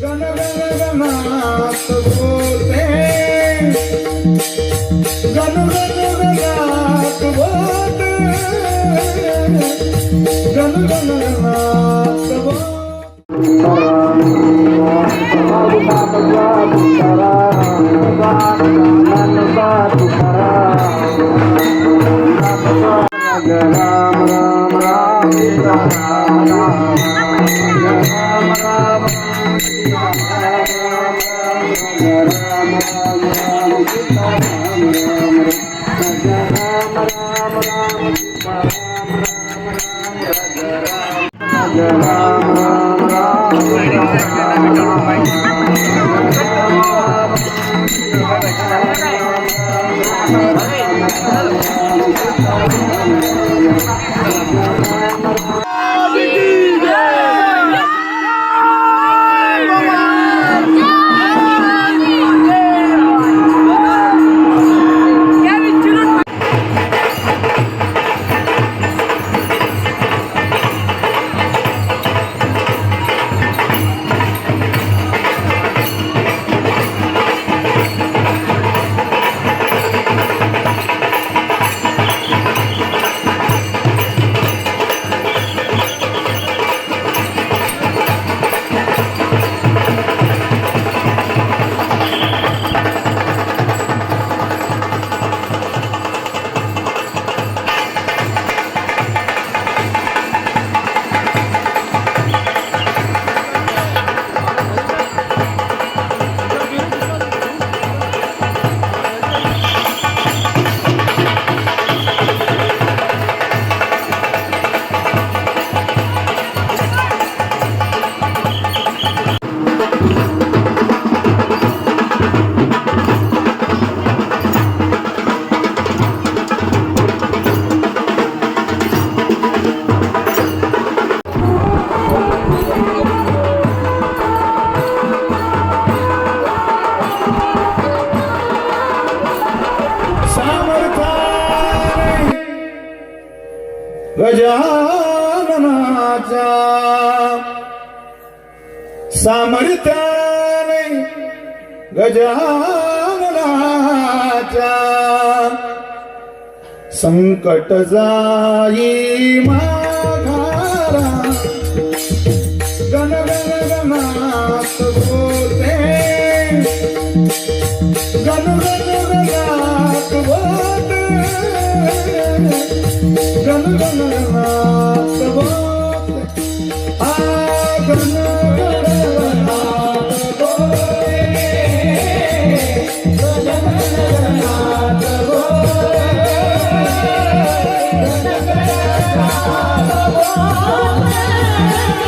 गण गण गणात बोलते गण गण गणात बोलते गण गण गणात Ram Sita Ram Ram Ram Sita Ram Ram Ram Sita Ram Ram Raja Ram Ram Ram Sita Ram Ram Ram Raja Ram Raja Ram Ram Ram Sita Ram Ram Ram Ram I'm sorry. गजाननाचा. सामर्थ्याने गजाननाचा. संकट जाई माघारा. गण गण गणात बोलते गण गण गणात बोलते गण गण Oh.